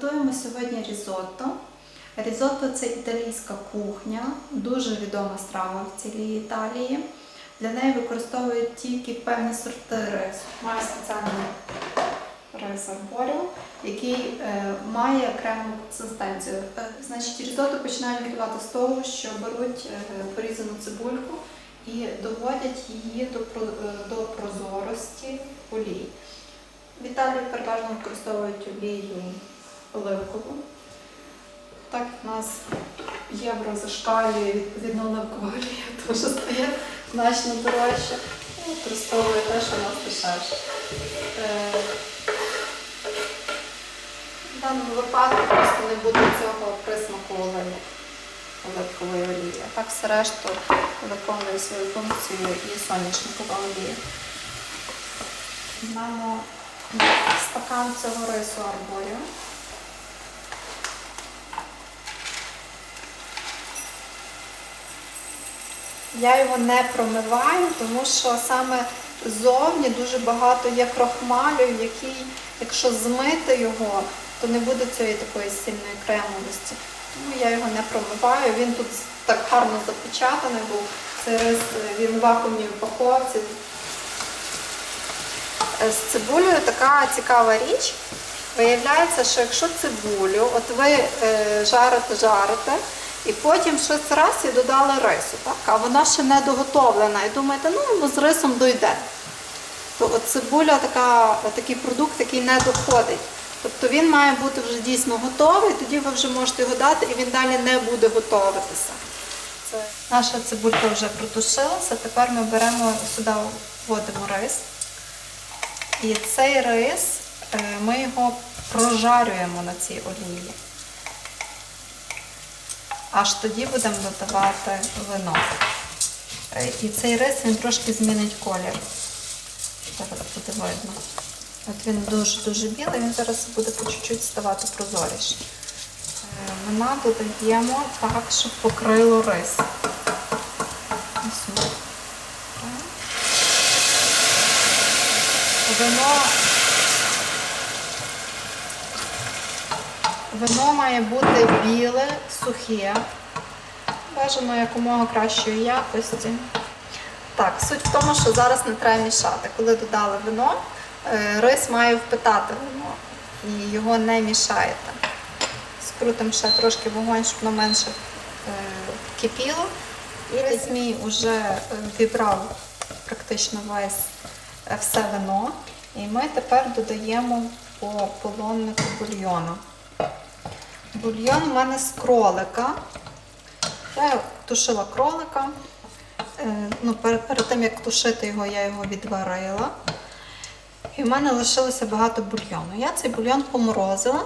Готуємо сьогодні різотто. Різотто це італійська кухня, дуже відома страва в цілій Італії. Для неї використовують тільки певні сорти рису. Має спеціальний рис арборіо, який е, має кремову консистенцію. Е, значить, різотто починають готувати з того, що беруть е, порізану цибульку і доводять її до прозорості олії. В Італії переважно використовують олію оливкову. Так в нас євро зашкалює, відповідно оливкова олія теж стає значно дорожче. І використовую те, що в нас дешевше. Е, В даному випадку просто не буде цього присмаку оливкової олії. А так все решту виконує свою функцію і соняшникова олія. Маємо стакан цього рису арборіо. Я його не промиваю, тому що саме ззовні дуже багато є крохмалю, який, якщо змити його, то не буде цієї такої сильної кремовості. Тому я його не промиваю. Він тут так гарно запечатаний був. Цей рис е, він в вакуумній упаковці. Е, З цибулею така цікава річ. Виявляється, що якщо цибулю, от ви е, жарите, жарите, і потім щось раз і додали рису, так? а вона ще не доготовлена. І думаєте, ну, ну з рисом дойде. То от цибуля така, такий продукт, який не доходить. Тобто він має бути вже дійсно готовий, тоді ви вже можете його дати, і він далі не буде готуватися. Це наша цибулька вже протушилася. Тепер ми беремо сюди вводимо рис. І цей рис е, ми його прожарюємо на цій олії. Аж тоді будемо додавати вино. Е, І цей рис він трошки змінить колір. Зараз буде видно. От він дуже-дуже білий, він зараз буде по чуть-чуть ставати прозоріше. Вина додаємо так, щоб покрило рис. Ось. Вино, вино має бути біле, сухе, бажано якомога кращої якості. Так, суть в тому, що зараз не треба мішати. Коли додали вино, е, рис має впитати вино і його не мішаєте. Скрутимо ще трошки вогонь, щоб воно менше е, кипіло. І рис мій вже вібрав практично весь е, все вино. І ми тепер додаємо по полоннику бульйону. Бульйон у мене з кролика. Я тушила кролика. Е, Ну, перед, тим, як тушити його, я його відварила. І в мене лишилося багато бульйону. Я цей бульйон поморозила.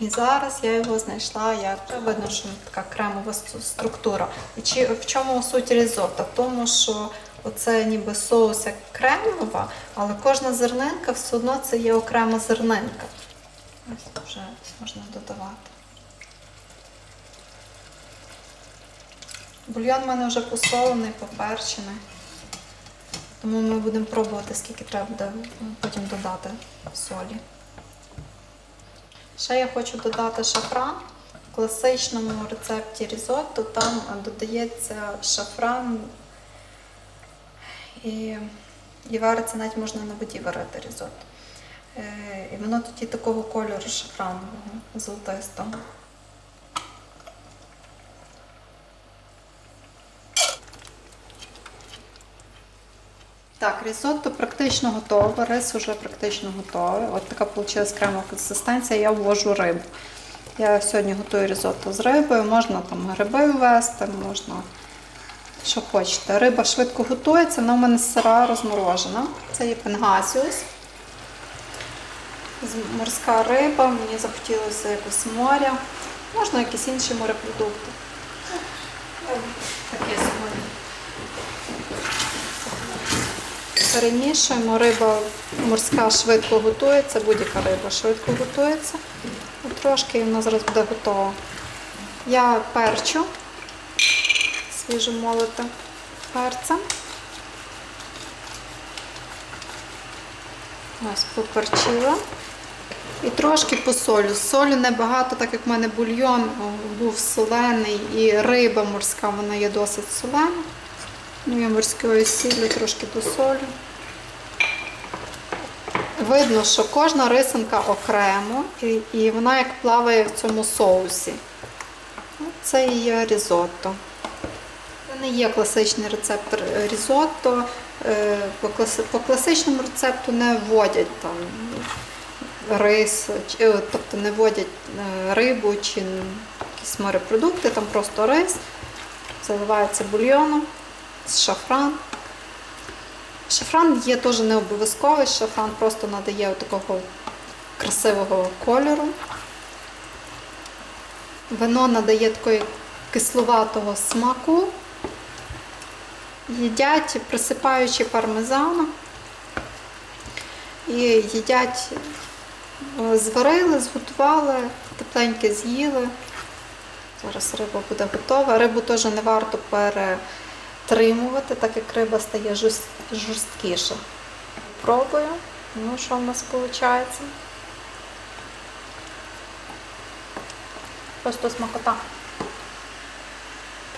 І зараз я його знайшла, як видно, що така кремова структура. І чи в чому суть різота? Тому, що оце ніби соус як кремова, але кожна зернинка все одно це є окрема зернинка. Ось вже можна додавати. Бульйон в мене вже посолений, поперчений. Тому ми будемо пробувати, скільки треба потім додати солі. Ще я хочу додати шафран. В класичному рецепті різотто там додається шафран і, і вариться навіть можна на воді варити різотто. Е, І воно тоді такого кольору шафранового, золотистого. Так, різотто практично готове, рис вже практично готовий. От така вийшла кремова консистенція, я ввожу рибу. Я сьогодні готую різотто з рибою, можна там гриби ввести, можна що хочете. Риба швидко готується, вона в мене сира розморожена. Це є пенгасіус. Морська риба, мені захотілося якось моря. Можна якісь інші морепродукти. Таке сьогодні. Перемішуємо, риба морська швидко готується, будь-яка риба швидко готується. Трошки і вона зараз буде готова. Я перчу, свіжо молоте перцем. Ось поперчила. І трошки посолю. Солю небагато, так як в мене бульйон був солений і риба морська, вона є досить солена. Ну, я морською сіллю трошки досолю. Видно, що кожна рисинка окремо, і, і вона як плаває в цьому соусі. Ну, Це і є різотто. Це не є класичний рецепт різотто. Е, По, класичному рецепту не вводять там рис, е, тобто не вводять е, рибу чи якісь морепродукти, там просто рис, заливається бульйоном, шафран. Шафран є теж не обов'язковий, шафран просто надає такого красивого кольору. Вино надає такої кисловатого смаку. Їдять, присипаючи пармезаном. І їдять, е, зварили, зготували, тепленьке з'їли. Зараз риба буде готова. Рибу теж не варто перетримувати, так як риба стає жорст- жорсткіша. Пробую. Ну, що в нас виходить? Просто смакота.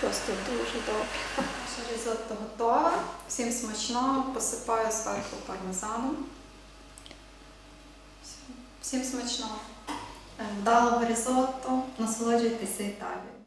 Просто дуже добре. Наше різотто готове. Всім смачного. Посипаю зверху пармезаном. Всім смачного. Вдалого різотто. Насолоджуйтеся Італією.